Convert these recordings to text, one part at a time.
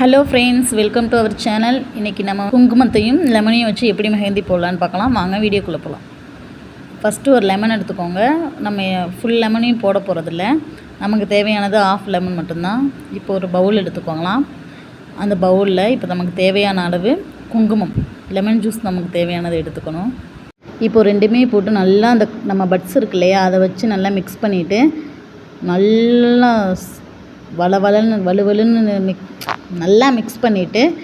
Hello friends welcome to our channel இன்றைக்கி நம்ம குங்குமத்தையும் லெமனையும் வச்சு எப்படி மெஹந்தி போடலான்னு பார்க்கலாம். வாங்க வீடியோக்குள்ளே போகலாம் ஃபஸ்ட்டு ஒரு லெமன் எடுத்துக்கோங்க. நம்ம ஃபுல் லெமனையும் போட போகிறதில்ல நமக்கு தேவையானது ஆஃப் லெமன் மட்டும்தான். இப்போ ஒரு பவுல் எடுத்துக்கோங்களாம். அந்த பவுலில் இப்போ நமக்கு தேவையான அளவு குங்குமம் லெமன் ஜூஸ் நமக்கு தேவையானதை எடுத்துக்கணும். இப்போ ரெண்டுமே போட்டு நல்லா அந்த நம்ம பட்ஸ் இருக்கு இல்லையா அதை வச்சு நல்லா மிக்ஸ் பண்ணிவிட்டு நல்லா ஸ்- வளவளன்னு வலுவலுன்னு மிக் நல்லா மிக்ஸ் பண்ணிவிட்டு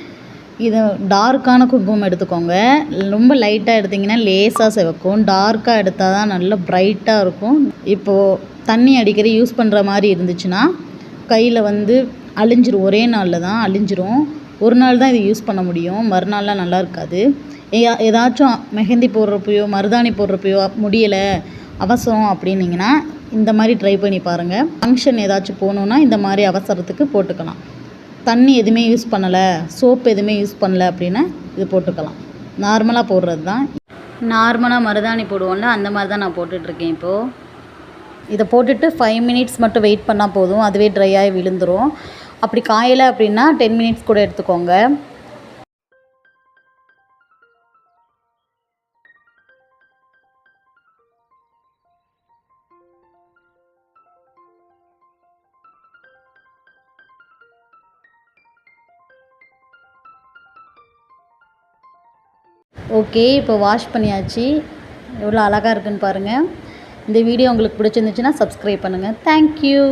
இது டார்க்கான குங்குமம் எடுத்துக்கோங்க. ரொம்ப லைட்டாக எடுத்திங்கன்னா லேசாக சிவக்கும். டார்க்காக எடுத்தால் தான் நல்லா ப்ரைட்டாக இருக்கும். இப்போது தண்ணி அடிக்கடி யூஸ் பண்ணுற மாதிரி இருந்துச்சுன்னா கையில் வந்து அழிஞ்சிரும். ஒரே நாளில் தான் அழிஞ்சிரும். ஒரு நாள் தான் இது யூஸ் பண்ண முடியும். மறுநாள்லாம் நல்லா இருக்காது. ஏ- ஏதாச்சும் மெஹந்தி போடுறப்பையோ மருதாணி போடுறப்பையோ முடியலை அவசரம் அப்படின்னிங்கன்னா இந்த மாதிரி ட்ரை பண்ணி பாருங்கள் ஃபங்க்ஷன் ஏதாச்சும் போகணுன்னா இந்த மாதிரி அவசரத்துக்கு போட்டுக்கலாம். தண்ணி எதுவுமே யூஸ் பண்ணலை சோப் எதுவுமே யூஸ் பண்ணல அப்படின்னா இது போட்டுக்கலாம். நார்மலாக போடுறது தான். நார்மலாக மருதாணி போடுவோம்ல அந்த மாதிரி தான் நான் போட்டுட்ருக்கேன் இப்போது இதை போட்டுட்டு ஃபைவ் மினிட்ஸ் மட்டும் வெயிட் பண்ணால் போதும் அதுவே ட்ரை ஆகி விழுந்துரும். அப்படி காயலை அப்படின்னா டென் மினிட்ஸ் கூட எடுத்துக்கோங்க. ஓகே இப்போ வாஷ் பண்ணியாச்சு. எவ்வளோ அழகாக இருக்குன்னு பாருங்கள் இந்த வீடியோ உங்களுக்கு பிடிச்சிருந்துச்சுன்னா சப்ஸ்கிரைப் பண்ணுங்கள் தேங்க்யூ